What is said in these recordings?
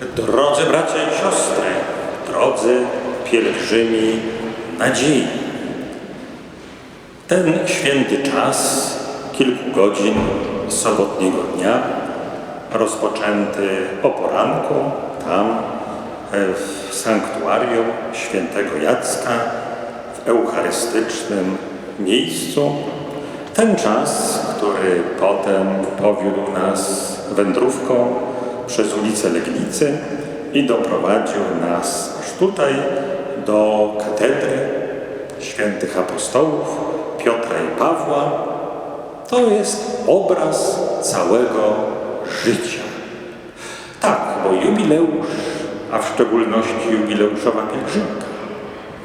Drodzy bracia i siostry, drodzy pielgrzymi nadziei. Ten święty czas, kilku godzin sobotniego dnia, rozpoczęty o poranku, tam e, w sanktuarium świętego Jacka, w eucharystycznym miejscu. Ten czas, który potem powiódł nas wędrówką przez ulicę Legnicy i doprowadził nas aż tutaj do katedry świętych apostołów Piotra i Pawła. To jest obraz całego życia. Tak, bo jubileusz, a w szczególności jubileuszowa pielgrzymka,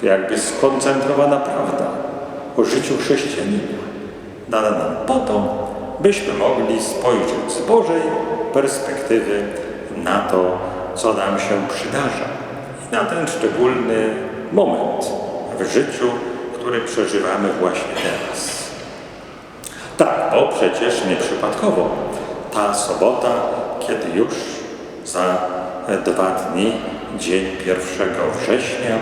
to jakby skoncentrowana prawda o życiu chrześcijanina, dana nam po to, byśmy mogli spojrzeć z Bożej perspektywy na to, co nam się przydarza i na ten szczególny moment w życiu, który przeżywamy właśnie teraz. Tak, bo przecież nieprzypadkowo ta sobota, kiedy już za dwa dni, dzień 1 września,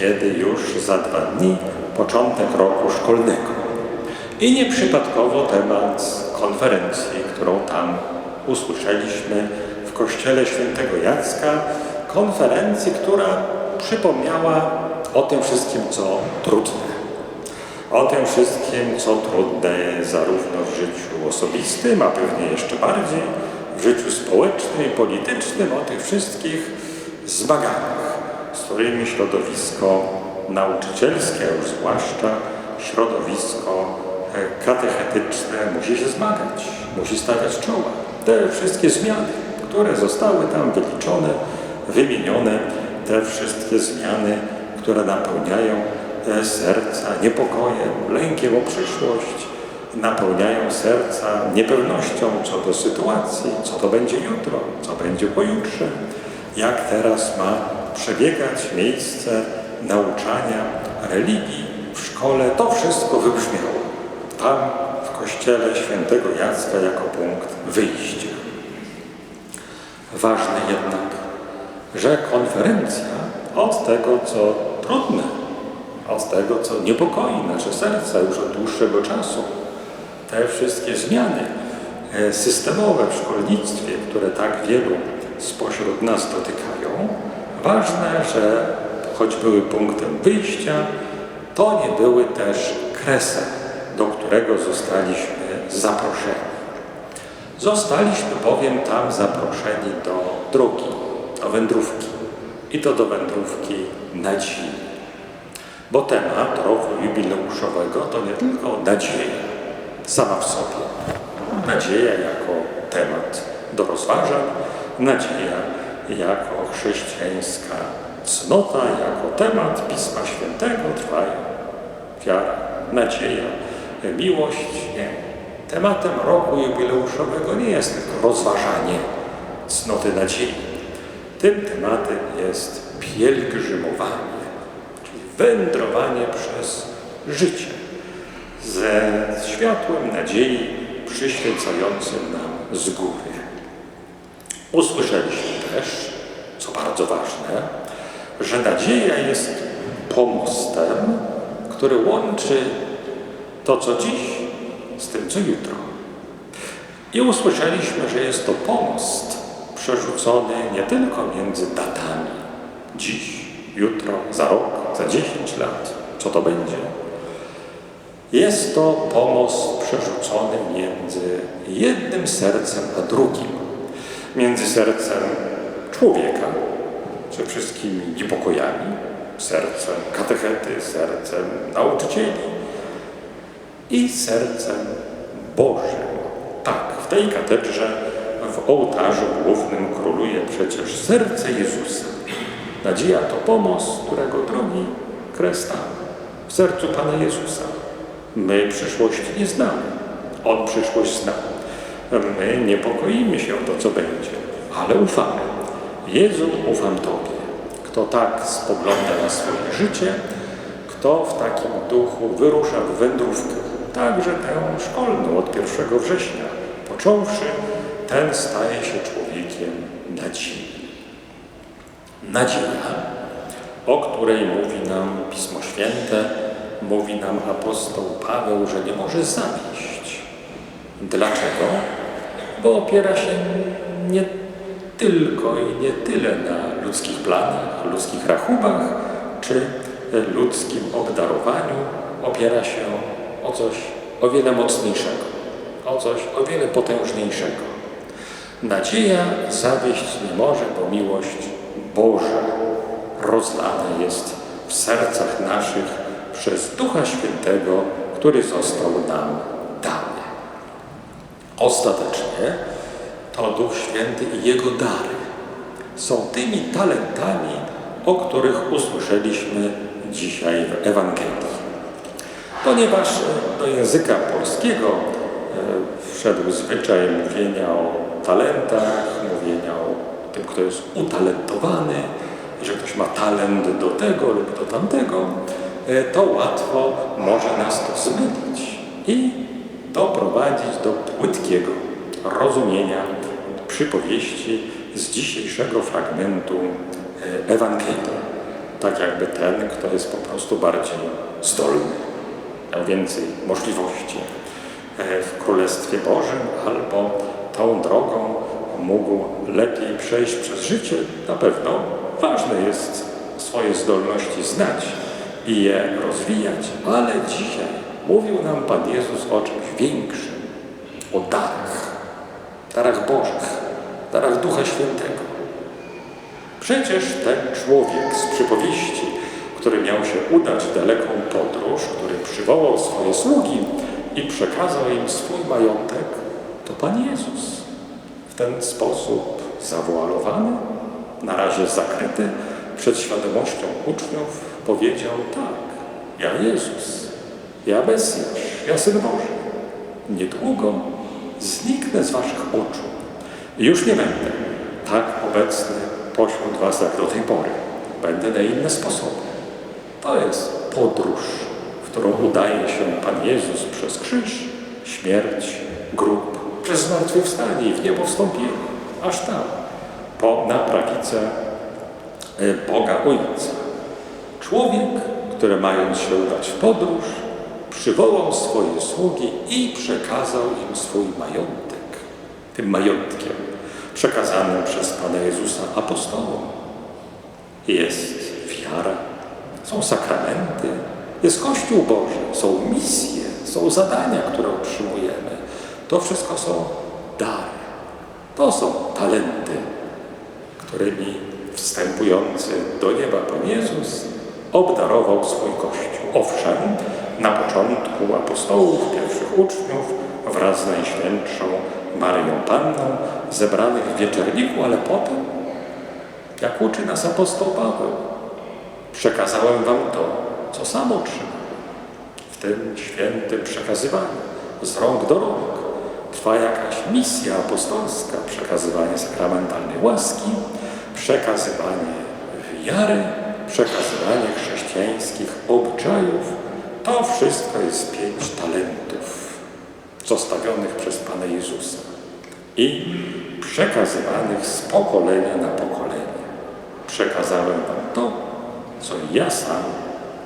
kiedy już za dwa dni początek roku szkolnego. I nieprzypadkowo temat konferencji, którą tam usłyszeliśmy w kościele świętego Jacka, konferencji, która przypomniała o tym wszystkim, co trudne. O tym wszystkim, co trudne zarówno w życiu osobistym, a pewnie jeszcze bardziej w życiu społecznym i politycznym, o tych wszystkich zmaganiach, z którymi środowisko nauczycielskie, a już zwłaszcza środowisko katechetyczne musi się zmagać, musi stawiać czoła. Te wszystkie zmiany, które zostały tam wyliczone, wymienione, te wszystkie zmiany, które napełniają e, serca niepokojem, lękiem o przyszłość, napełniają serca niepewnością co do sytuacji, co to będzie jutro, co będzie pojutrze, jak teraz ma przebiegać miejsce nauczania religii w szkole. To wszystko wybrzmiało tam w kościele świętego Jacka jako punkt wyjścia. Ważne jednak, że konferencja od tego, co trudne, od tego, co niepokoi nasze serca już od dłuższego czasu, te wszystkie zmiany e, systemowe w szkolnictwie, które tak wielu spośród nas dotykają, ważne, że choć były punktem wyjścia, to nie były też kresem, którego zostaliśmy zaproszeni. Zostaliśmy bowiem tam zaproszeni do drogi, do wędrówki. I to do wędrówki nadziei. Bo temat roku jubileuszowego to nie tylko nadzieja sama w sobie. Nadzieja jako temat do rozważań, nadzieja jako chrześcijańska cnota, jako temat Pisma Świętego trwają wiara, nadzieja, miłość. Nie. Tematem roku jubileuszowego nie jest tylko rozważanie cnoty nadziei. Tym tematem jest pielgrzymowanie, czyli wędrowanie przez życie ze światłem nadziei przyświecającym nam z góry. Usłyszeliśmy też, co bardzo ważne, że nadzieja jest pomostem, który łączy to, co dziś, z tym, co jutro. I usłyszeliśmy, że jest to pomost przerzucony nie tylko między datami, dziś, jutro, za rok, za 10 lat, co to będzie. Jest to pomost przerzucony między jednym sercem a drugim. Między sercem człowieka, ze wszystkimi niepokojami, sercem katechety, sercem nauczycieli i sercem Bożym. Tak, w tej katedrze w ołtarzu głównym króluje przecież serce Jezusa. Nadzieja to pomost, którego drogi kres w sercu Pana Jezusa. My przyszłości nie znamy. On przyszłość zna. My niepokoimy się o to, co będzie, ale ufamy. Jezu, ufam Tobie. Kto tak spogląda na swoje życie, kto w takim duchu wyrusza w wędrówkę, także tę szkolną od 1 września, począwszy, ten staje się człowiekiem nadziei. nadzieja, o której mówi nam Pismo Święte, mówi nam apostoł Paweł, że nie może zawieść. Dlaczego? Bo opiera się nie tylko i nie tyle na ludzkich planach, ludzkich rachubach czy ludzkim obdarowaniu, opiera się o coś o wiele mocniejszego, o coś o wiele potężniejszego. Nadzieja zawieść nie może, bo miłość Boża rozlana jest w sercach naszych przez Ducha Świętego, który został nam dany. Ostatecznie to Duch Święty i Jego dary są tymi talentami, o których usłyszeliśmy dzisiaj w Ewangelii. Ponieważ do języka polskiego e, wszedł zwyczaj mówienia o talentach, mówienia o tym, kto jest utalentowany, że ktoś ma talent do tego lub do tamtego, e, to łatwo może nas to zmylić i doprowadzić do płytkiego rozumienia przypowieści z dzisiejszego fragmentu e, Ewangelii. Tak jakby ten, kto jest po prostu bardziej zdolny, więcej możliwości e, w Królestwie Bożym albo tą drogą mógł lepiej przejść przez życie. Na pewno ważne jest swoje zdolności znać i je rozwijać, ale dzisiaj mówił nam Pan Jezus o czymś większym, o darach, darach Bożych, darach Ducha Świętego. Przecież ten człowiek z przypowieści, który miał się udać w daleką podróż, który przywołał swoje sługi i przekazał im swój majątek, to Pan Jezus. W ten sposób zawoalowany, na razie zakryty przed świadomością uczniów, powiedział tak, ja Jezus, ja Mesjasz, ja Syn Boży. Niedługo zniknę z waszych oczu i już nie będę tak obecny pośród was jak do tej pory. Będę na inne sposoby. To jest podróż, w którą udaje się Pan Jezus przez krzyż, śmierć, grób, przez zmartwychwstanie i w niebo wstąpienie, aż tam, po na prawicę e, Boga Ojca. Człowiek, który mając się udać w podróż, przywołał swoje sługi i przekazał im swój majątek. Tym majątkiem przekazanym przez Pana Jezusa apostołom jest wiara, są sakramenty, jest Kościół Boży, są misje, są zadania, które otrzymujemy. To wszystko są dary. To są talenty, którymi wstępujący do nieba Pan Jezus obdarował swój Kościół. Owszem, na początku apostołów, pierwszych uczniów, wraz z Najświętszą Maryją Panną, zebranych w wieczerniku, ale potem, jak uczy nas apostoł Paweł, przekazałem wam to, co sam otrzymał. W tym świętym przekazywaniu, z rąk do rąk, trwa jakaś misja apostolska, przekazywanie sakramentalnej łaski, przekazywanie wiary, przekazywanie chrześcijańskich obyczajów. To wszystko jest pięć talentów zostawionych przez Pana Jezusa i przekazywanych z pokolenia na pokolenie. Przekazałem Wam to, co ja sam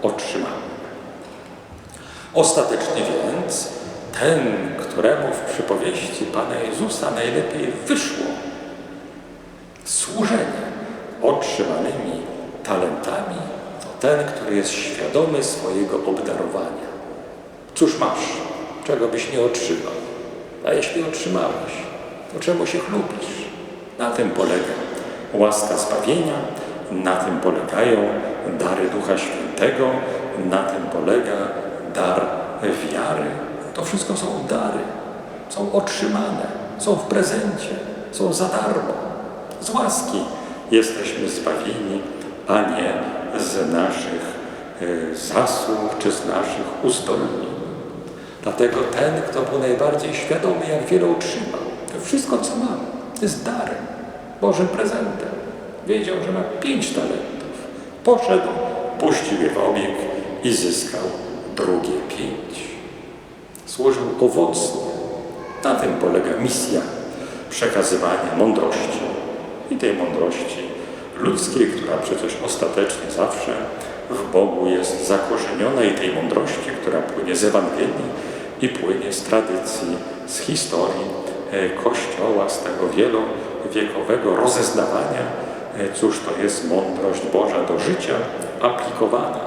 otrzymałem. Ostatecznie więc ten, któremu w przypowieści Pana Jezusa najlepiej wyszło służenie otrzymanymi talentami, to ten, który jest świadomy swojego obdarowania. Cóż masz, czego byś nie otrzymał? A jeśli otrzymałeś, to czemu się chlubisz? Na tym polega łaska zbawienia, na tym polegają dary Ducha Świętego, na tym polega dar wiary. To wszystko są dary, są otrzymane, są w prezencie, są za darmo. Z łaski jesteśmy zbawieni, a nie z naszych e, zasług czy z naszych uzdolnień. Dlatego ten, kto był najbardziej świadomy, jak wiele otrzymał, to wszystko, co mam, jest darem, Bożym prezentem. Wiedział, że ma pięć talentów. Poszedł, puścił je w obieg i zyskał drugie pięć. Służył owocnie. Na tym polega misja przekazywania mądrości. I tej mądrości ludzkiej, która przecież ostatecznie zawsze w Bogu jest zakorzeniona i tej mądrości, która płynie z Ewangelii i płynie z tradycji, z historii e, Kościoła, z tego wielowiekowego rozeznawania, cóż to jest mądrość Boża do życia aplikowana.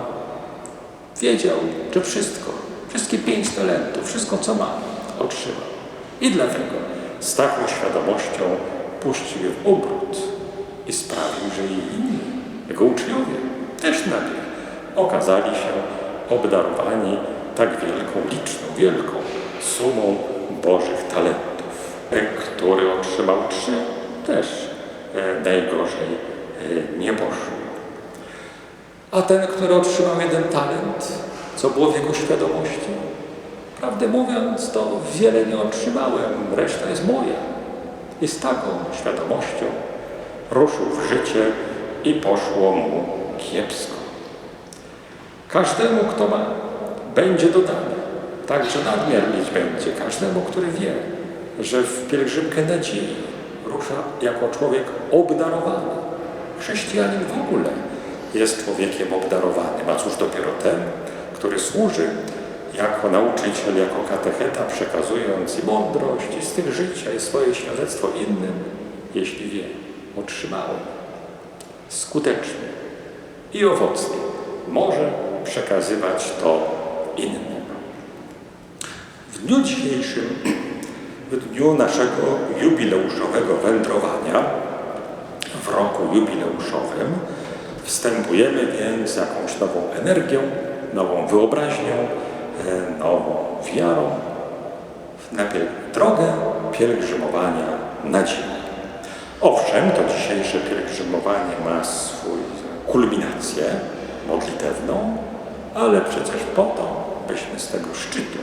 Wiedział, że wszystko, wszystkie pięć talentów, wszystko co ma, otrzymał. I dlatego z taką świadomością puścił je w obrót i sprawił, że i inni, jego uczniowie, też nagle okazali się obdarowani tak wielką, liczną, wielką sumą Bożych talentów. E, Który otrzymał trzy, też e, najgorzej e, nie poszło. A ten, który otrzymał jeden talent, co było w jego świadomości? Prawdę mówiąc, to wiele nie otrzymałem, reszta jest moja. I z taką świadomością ruszył w życie i poszło mu kiepsko. Każdemu, kto ma, będzie dodane. Także nadmiar mieć będzie każdemu, który wie, że w pielgrzymkę nadziei rusza jako człowiek obdarowany. Chrześcijanin w ogóle jest człowiekiem obdarowanym, a cóż dopiero ten, który służy jako nauczyciel, jako katecheta, przekazując i mądrość, i styl życia, i swoje świadectwo innym, jeśli wie, otrzymałem skutecznie i owocnie może przekazywać to innym. W dniu dzisiejszym, w dniu naszego jubileuszowego wędrowania, w roku jubileuszowym, wstępujemy więc z jakąś nową energią, nową wyobraźnią, e, nową wiarą piel- drogę pielgrzymowania nadziei. Owszem, to dzisiejsze pielgrzymowanie ma swój kulminację modlitewną, ale przecież po to, byśmy z tego szczytu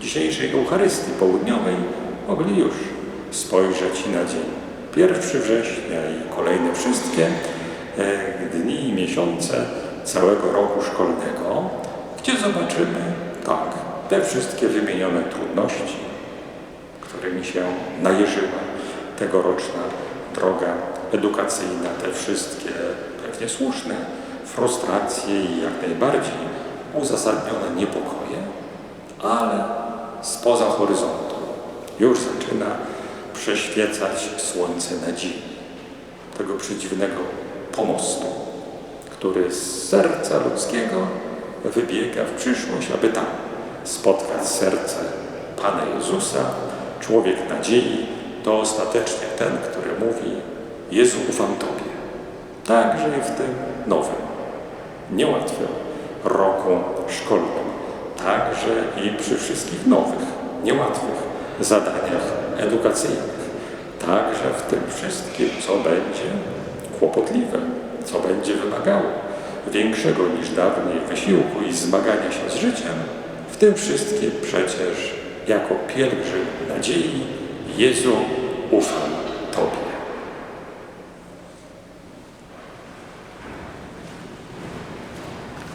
dzisiejszej Eucharystii Południowej mogli już spojrzeć na dzień. 1 września i kolejne wszystkie e, dni i miesiące całego roku szkolnego, gdzie zobaczymy, tak, te wszystkie wymienione trudności, którymi się najeżyła tegoroczna droga edukacyjna, te wszystkie pewnie słuszne frustracje i jak najbardziej uzasadnione niepokoje, ale spoza horyzontu już zaczyna przeświecać słońce nadziei, tego przedziwnego pomostu, który z serca ludzkiego wybiega w przyszłość, aby tam spotkać serce Pana Jezusa, człowiek nadziei, to ostatecznie ten, który mówi Jezu, ufam Tobie. Także i w tym nowym, niełatwym roku szkolnym. Także i przy wszystkich nowych, niełatwych zadaniach edukacyjnych. Także w tym wszystkim, co będzie kłopotliwe, co będzie wymagało większego niż dawniej wysiłku i zmagania się z życiem, w tym wszystkim przecież jako pielgrzym nadziei Jezu ufam Tobie.